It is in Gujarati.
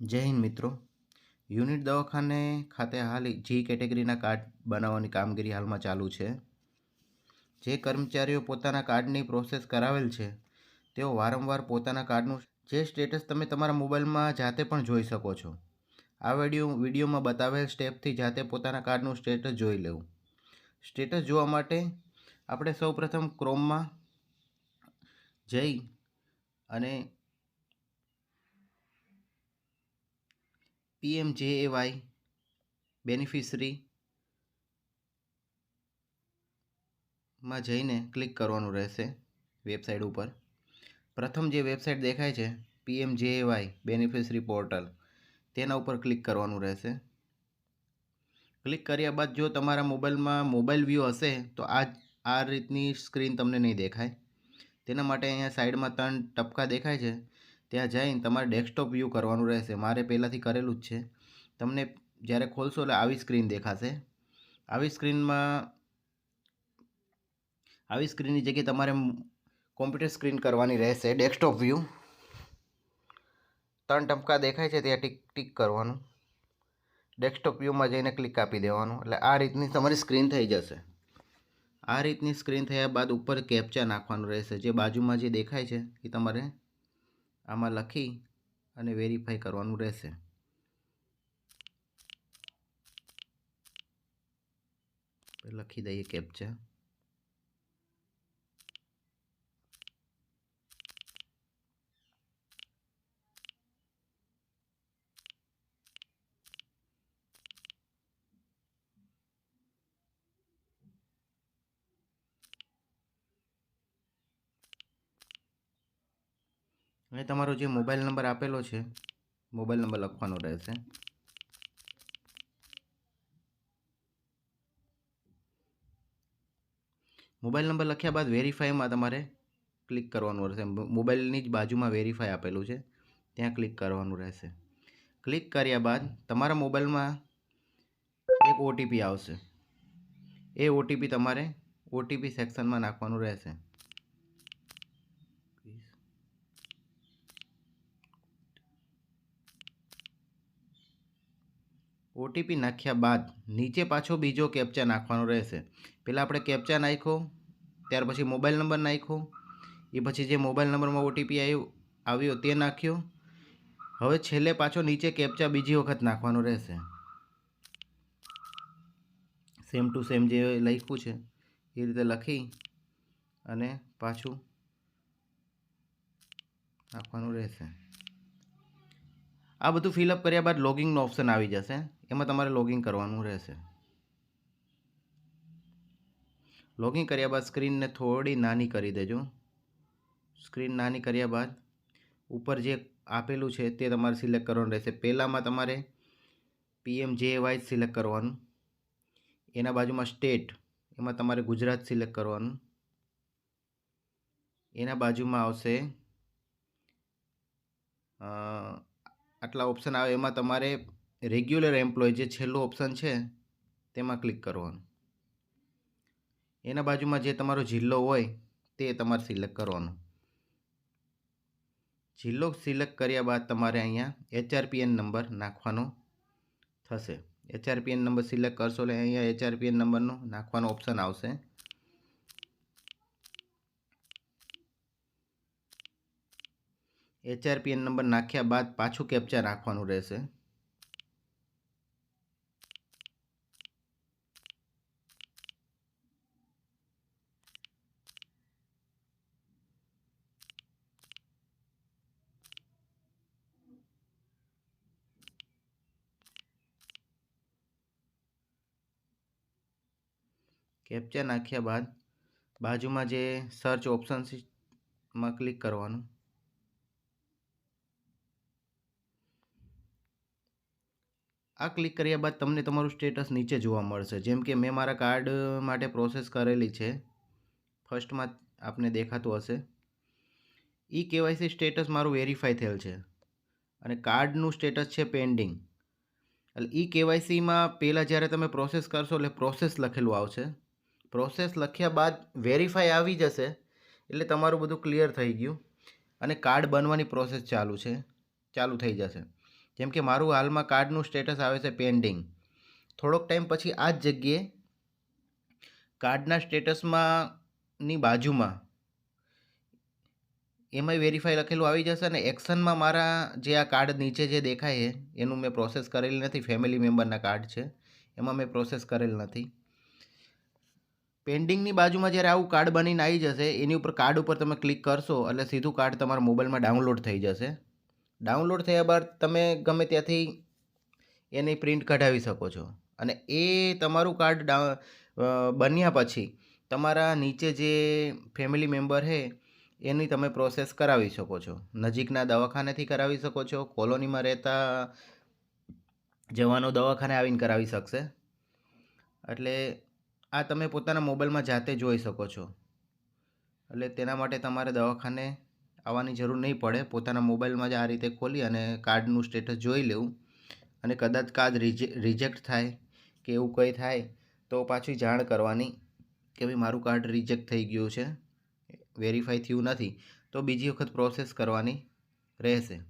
જય હિન્દ મિત્રો. યુનિટ દવાખાને ખાતે હાલ જી કેટેગરીના કાર્ડ બનાવવાની કામગીરી હાલમાં ચાલુ છે. જે કર્મચારીઓ પોતાના કાર્ડની પ્રોસેસ કરાવેલ છે, તેઓ વારંવાર પોતાના કાર્ડનું જે સ્ટેટસ તમે તમારા મોબાઈલમાં જાતે પણ જોઈ શકો છો. આ વીડિયો, વિડીયોમાં બતાવેલ સ્ટેપથી જાતે પોતાના કાર્ડનું સ્ટેટસ જોઈ લેવું. સ્ટેટસ જોવા માટે આપણે સૌપ્રથમ ક્રોમમાં જઈ અને પીએમ જે એ વાય બેનિફિશરી માં જઈને ક્લિક કરવાનું રહેશે વેબસાઇટ ઉપર. પ્રથમ જે વેબસાઇટ દેખાય છે પીએમ જે વાય બેનિફિશરી પોર્ટલ તેના ઉપર ક્લિક કરવાનું રહેશે. ક્લિક કર્યા બાદ જો તમારા મોબાઈલમાં મોબાઈલ વ્યૂ હશે, તો આ આ રીતની સ્ક્રીન તમને નહીં દેખાય. તેના માટે અહીંયા સાઈડમાં ત્રણ ટપકા દેખાય છે. ત્યાં જઈને તમારે ડેસ્કટોપ વ્યૂ કરવાનું રહેશે. મારે પહેલાંથી કરેલું જ છે. તમને જ્યારે ખોલશો એટલે આવી સ્ક્રીન દેખાશે. આવી સ્ક્રીનમાં આવી સ્ક્રીનની જગ્યાએ તમારે કોમ્પ્યુટર સ્ક્રીન કરવાની રહેશે. ડેસ્કટોપ વ્યૂ ત્રણ ટપકા દેખાય છે ત્યાં ટીક ટીક કરવાનું. ડેસ્કટોપ વ્યૂમાં જઈને ક્લિક આપી દેવાનું. એટલે આ રીતની તમારી સ્ક્રીન થઈ જશે. આ રીતની સ્ક્રીન થયા બાદ ઉપર કેપ્ચા નાખવાનું રહેશે. જે બાજુમાં જે દેખાય છે એ તમારે આમાં લખી અને વેરીફાઈ કરવાનું રહેશે. લખી દઈએ કેપ્ચા અને તમારો જે મોબાઈલ નંબર આપેલો છે, મોબાઈલ નંબર લખવાનો રહેશે. મોબાઈલ નંબર લખ્યા બાદ વેરીફાઈમાં તમારે ક્લિક કરવાનું રહેશે. મોબાઈલની જ બાજુમાં વેરીફાઈ આપેલું છે. ત્યાં ક્લિક કરવાનું રહેશે. ક્લિક કર્યા બાદ તમારા મોબાઈલમાં એક ઓટીપી આવશે. એ ઓટીપી તમારે ઓટીપી સેક્શનમાં નાખવાનું રહેશે. ઓટીપી નાખ્યા બાદ નીચે પાછો બીજો કેપ્ચા નાખવાનો રહેશે. પહેલાં આપણે કેપ્ચા નાખ્યો, ત્યાર પછી મોબાઈલ નંબર નાખ્યો. એ પછી જે મોબાઈલ નંબરમાં ઓટીપી આવ્યો આવ્યો તે નાખ્યો. હવે છેલ્લે પાછો નીચે કેપ્ચા બીજી વખત નાખવાનો રહેશે. સેમ ટુ સેમ જે લખ્યું છે, એ રીતે લખી અને પાછું નાખવાનું રહેશે. આ બધું ફિલઅપ કર્યા બાદ લોગિંગનો ઓપ્શન આવી જશે. એમાં તમારે લોગિંગ કરવાનું રહેશે. લોગિંગ કર્યા બાદ સ્ક્રીનને થોડી નાની કરી દેજો. સ્ક્રીન નાની કર્યા બાદ ઉપર જે આપેલું છે તે તમારે સિલેક્ટ કરવાનું રહેશે. પહેલાંમાં તમારે પીએમ જે વાય સિલેક્ટ કરવાનું. એના બાજુમાં સ્ટેટ એમાં તમારે ગુજરાત સિલેક્ટ કરવાનું. એના બાજુમાં આવશે આટલા ઓપ્શન આવે એમાં તમારે રેગ્યુલર એમ્પ્લોય જે છેલ્લું ઓપ્શન છે, તેમાં ક્લિક કરવાનું. એના બાજુમાં જે તમારો જિલ્લો હોય, તે તમારે સિલેક્ટ કરવાનો. જિલ્લો સિલેક્ટ કર્યા બાદ તમારે અહીંયા એચઆરપીએન નંબર નાખવાનો થશે. એચઆરપીએન નંબર સિલેક્ટ કરશો એટલે અહીંયા એચઆરપીએન નંબરનો નાખવાનો ઓપ્શન આવશે. એચઆરપીએન નંબર નાખ્યા બાદ પાછું કેપ્ચા નાખવાનું રહેશે. કેપ્ચા નાખ્યા બાદ બાજુમાં જે સર્ચ ઓપ્શનમાં ક્લિક કરવાનું. આ ક્લિક કર્યા બાદ તમને તમારું સ્ટેટસ નીચે જોવા મળશે. જેમ કે મેં મારા કાર્ડ માટે પ્રોસેસ કરેલી છે. ફર્સ્ટમાં આપને દેખાતું હશે. ઈ કેવાયસી સ્ટેટસ મારું વેરીફાઈ થયેલ છે. અને કાર્ડનું સ્ટેટસ છે પેન્ડિંગ. એટલે ઈ કેવાયસીમાં પહેલાં જ્યારે તમે પ્રોસેસ કરશો એટલે પ્રોસેસ લખેલું આવશે. પ્રોસેસ લખ્યા બાદ વેરીફાઈ આવી જશે એટલે તમારું બધું ક્લિયર થઈ ગયું. અને કાર્ડ બનવાની પ્રોસેસ ચાલુ છે. ચાલુ થઈ જશે. જેમ કે મારું હાલમાં કાર્ડનું સ્ટેટસ આવે છે પેન્ડિંગ થોડોક ટાઈમ પછી આ જ જગ્યાએ કાર્ડના સ્ટેટસમાં ની બાજુમાં એમાંય વેરીફાઈ લખેલું આવી જશે અને એક્શનમાં મારા જે આ કાર્ડ નીચે જે દેખાય છે, એનું મેં પ્રોસેસ કરેલી નથી. ફેમિલી મેમ્બરના કાર્ડ છે, એમાં મેં પ્રોસેસ કરેલ નથી. પેન્ડિંગની બાજુમાં જ્યારે આવું કાર્ડ બનીને આવી જશે, એની ઉપર કાર્ડ ઉપર તમે ક્લિક કરશો એટલે સીધું કાર્ડ તમારા મોબાઈલમાં ડાઉનલોડ થઈ જશે. ડાઉનલોડ થયા બાદ તમે ગમે ત્યાંથી એની પ્રિન્ટ કઢાવી શકો છો. અને એ તમારું કાર્ડ બન્યા પછી તમારા નીચે જે ફેમિલી મેમ્બર છે એની તમે પ્રોસેસ કરાવી શકો છો. નજીકના દવાખાનેથી કરાવી શકો છો, કોલોનીમાં રહેતા જવાનો દવાખાને આવીને કરાવી શકશે. એટલે આ તમે પોતાના મોબાઈલમાં જાતે જોઈ શકો છો. એટલે તેના માટે તમારે દવાખાને આવવાની જરૂર નહીં પડે. પોતાના મોબાઈલમાં જ આ રીતે ખોલી અને કાર્ડનું સ્ટેટસ જોઈ લેવું. અને કદાચ કાર્ડ રિજેક્ટ થાય કે એવું કંઈ થાય તો પાછી જાણ કરવાની કે ભાઈ મારું કાર્ડ રિજેક્ટ થઈ ગયું છે. વેરીફાઈ થયું નથી. તો બીજી વખત પ્રોસેસ કરવાની રહેશે.